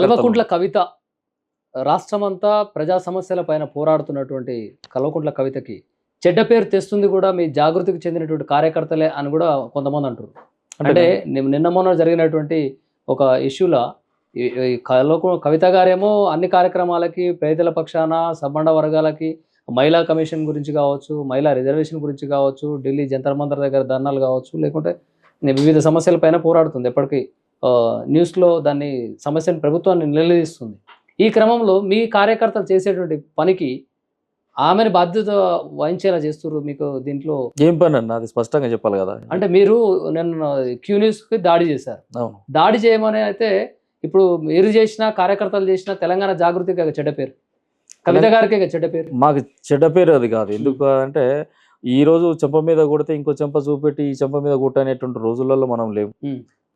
కల్వకుంట్ల కవిత రాష్ట్రమంతా ప్రజా సమస్యల పైన పోరాడుతున్నటువంటి కల్వకుంట్ల కవితకి చెడ్డ పేరు తెస్తుంది కూడా మీ జాగృతికి చెందినటువంటి కార్యకర్తలే అని కూడా కొంతమంది అంటారు అంటే నిన్న- మొన్న జరిగినటువంటి ఒక ఇష్యూలో కల్వకు కవిత గారేమో అన్ని కార్యక్రమాలకి పేదల పక్షాన సబ్బండ వర్గాలకి మహిళా కమిషన్ గురించి కావచ్చు మహిళా రిజర్వేషన్ గురించి కావచ్చు ఢిల్లీ జంతర్ మంతర్ దగ్గర ధర్నాలు కావచ్చు లేకుంటే వివిధ సమస్యలపైన పోరాడుతుంది ఎప్పటికీ. న్యూస్లో దాన్ని సమస్యను ప్రభుత్వాన్ని నిలదీస్తుంది. ఈ క్రమంలో మీ కార్యకర్తలు చేసేటువంటి పనికి ఆమెను బాధ్యత వహించేలా చేస్తున్నారు మీకు దీంట్లో? ఏం పని అన్న? అది స్పష్టంగా చెప్పాలి కదా. అంటే మీరు నిన్న క్యూ న్యూస్కి దాడి చేశారు. దాడి చేయమని అయితే ఇప్పుడు మీరు చేసిన కార్యకర్తలు చేసిన తెలంగాణ జాగృతికి చెడ్డ పేరు. కవిత గారికి చెడ్డ పేరు. మాకు చెడ్డ పేరు అది కాదు. ఎందుకు అంటే ఈ రోజు చెంప మీద కొడితే ఇంకో చెంప చూపెట్టి ఈ చెంప మీద కొట్టనేటువంటి రోజులలో మనం లేవు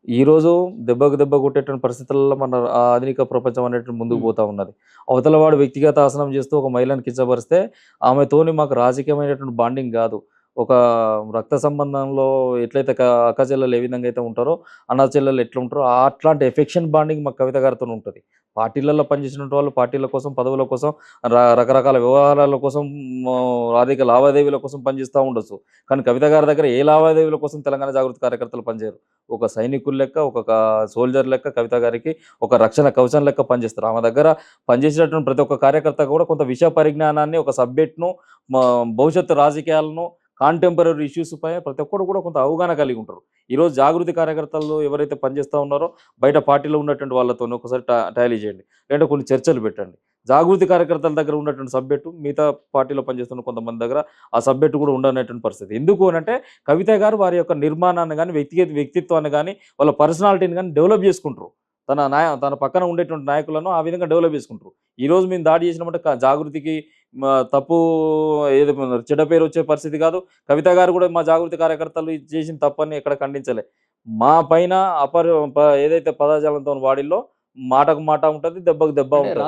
ఉమ్. ఈ రోజు దెబ్బకు దెబ్బ కొట్టేటువంటి పరిస్థితులలో మన ఆధునిక ప్రపంచం అనేటువంటి ముందుకు. పోతా ఉన్నది అవతల వాడు వ్యక్తిగత ఆసనం చేస్తూ ఒక మహిళను కించపరిస్తే ఆమెతోని మాకు రాజకీయమైనటువంటి బాండింగ్ కాదు ఒక రక్త సంబంధంలో ఎట్లయితే అక్క చెల్లెలు ఏ విధంగా అయితే ఉంటారో అన్న చెల్లెలు ఎట్లా ఉంటారో అట్లాంటి ఎఫెక్షన్ బాండింగ్ మా కవిత గారితో ఉంటుంది పార్టీలలో పనిచేసిన వాళ్ళు పార్టీల కోసం పదవుల కోసం రకరకాల వ్యవహారాల కోసం ఆర్థిక లావాదేవీల కోసం పనిచేస్తూ ఉండొచ్చు కానీ కవిత గారి దగ్గర ఏ లావాదేవీల కోసం తెలంగాణ జాగృతి కార్యకర్తలు పనిచేయరు ఒక సైనికుల లెక్క ఒక సోల్జర్ లెక్క కవిత గారికి ఒక రక్షణ కవచం లెక్క పనిచేస్తారు. ఆమె దగ్గర పనిచేసినటువంటి ప్రతి ఒక్క కార్యకర్త కూడా కొంత విషయ పరిజ్ఞానాన్ని ఒక సబ్జెక్ట్ను భవిష్యత్తు రాజకీయాలను కాంటెంపరీ ఇష్యూస్ పై ప్రతి ఒక్కరు కూడా కొంత అవగాహన కలిగి ఉంటారు. ఈరోజు జాగృతి కార్యకర్తలు ఎవరైతే పనిచేస్తూ ఉన్నారో బయట పార్టీలో ఉన్నటువంటి వాళ్ళతో ఒకసారి టా- చేయండి. లేదంటే కొన్ని చర్చలు పెట్టండి. జాగృతి కార్యకర్తల దగ్గర ఉన్నటువంటి సబ్జెక్టు మిగతా పార్టీలో పనిచేస్తున్న కొంతమంది దగ్గర ఆ సబ్జెక్టు కూడా ఉండనటువంటి పరిస్థితి. ఎందుకు అని అంటే కవిత గారు వారి యొక్క నిర్మాణాన్ని కానీ వ్యక్తిగత వ్యక్తిత్వాన్ని కానీ వాళ్ళ పర్సనాలిటీని కానీ డెవలప్ చేసుకుంటారు. తన నాయ తన పక్కన ఉండేటువంటి నాయకులను ఆ విధంగా డెవలప్ చేసుకుంటారు. ఈ రోజు మేము దాడి చేసినామంటే క- జాగృతికి తప్పు ఏది చెడ్డ పేరు వచ్చే పరిస్థితి కాదు. కవిత గారు కూడా మా జాగృతి కార్యకర్తలు చేసిన తప్పని ఎక్కడ ఖండించలే. మా పైన అపర ఏదైతే పదజాలంతో వాడిల్లో మాటకు మాట ఉంటుంది దెబ్బకు దెబ్బ ఉంటుంది.